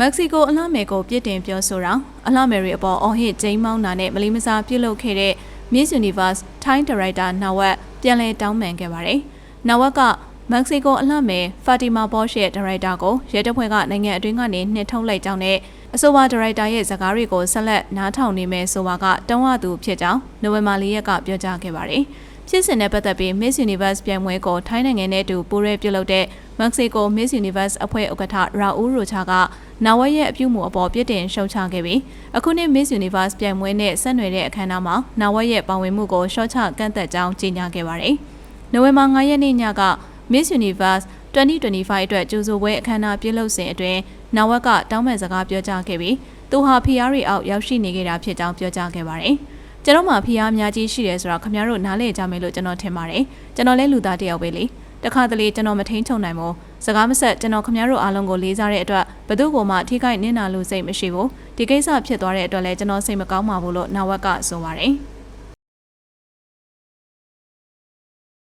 မက္ကဆီကိုအလှမယ်ကိုပြစ်တင်ပြောဆိုတာအလှမယ်တွေအပေါ်အော်ဟစ်ဂျိမ်းမောင်းတာနဲ့မလီမစားပြုတ်လုခဲ့တဲ့ Miss Universe ထိုင်းဒါရိုက်တာနာဝက်ပြန်လည်တောင်းပန်ခဲ့ပါတယ်။နာဝက်ကမက္ကဆီကိုအလှမယ်ဖာတီမာဘော့ရှ်ရဲ့ဒါရိုက်တာကိုရဲတပ်ဖွဲ့ကနိုင်ငံအတွင်းကနေနှင်ထုတ်လိုက်ကြောင်းနဲ့အဆိုပါဒါရိုက်တာရဲ့ဇာတ်ကားတွေကိုဆက်လက်နားထောင်နေမယ်ဆိုပါကတောင်းဝသူဖြစ်ကြောင်းနိုဝင်ဘာလရက်ကပြောကြားခဲ့ပါတယ်။ ဖြစ်စဉ်နဲ့ပတ်သက်ပြီး Miss Universe ပြိုင်ပွဲကိုထိုင်းနိုင်ငံနဲ့အတူပူးရဲပြုလုပ်တဲ့မက္ကဆီကို Miss Universe အဖွဲ့ဥက္ကဋ္ဌရာဦးရိုချာကနာဝက်ရဲ့အပြုမှုအပေါ်ပြစ်တင်ရှုတ်ချခဲ့ပြီးအခုနှစ် Miss Universe ပြိုင်ပွဲနဲ့ဆက်နွယ်တဲ့အခမ်းအနားမှာနာဝက်ရဲ့ပါဝင်မှုကိုရှော့ချကန့်သက်ကြောင်းကြေညာခဲ့ပါတယ်။နိုဝင်ဘာ9ရက်နေ့ညက Miss Universe 2025အတွက်ကြိုဆိုပွဲအခမ်းအနားပြုလုပ်စဉ်အတွင်းနာဝက်ကတောင်းပန်စကားပြောကြားခဲ့ပြီးသူဟာဖီယာရီအောက်ရောက်ရှိနေခဲ့တာဖြစ်ကြောင်းပြောကြားခဲ့ပါတယ်။ ကျွန်တော်မှဖီယာအများကြီးရှိတယ်ဆိုတော့ခင်ဗျားတို့နားလည်ကြမယ်လို့ကျွန်တော်ထင်ပါတယ်။ကျွန်တော်လည်းလူသားတစ်ယောက်ပဲလေ။တခါတလေကျွန်တော်မထိန်ချုံနိုင်ဘူး။စကားမဆက်ကျွန်တော်ခင်ဗျားတို့အားလုံးကိုလေးစားတဲ့အတွက်ဘသူ့ကိုမှထိခိုက်နစ်နာလို့စိတ်မရှိဘူး။ဒီကိစ္စဖြစ်သွားတဲ့အတွက်လည်းကျွန်တော်စိတ်မကောင်းပါဘူးလို့နာဝက်ကဆိုပါတယ်။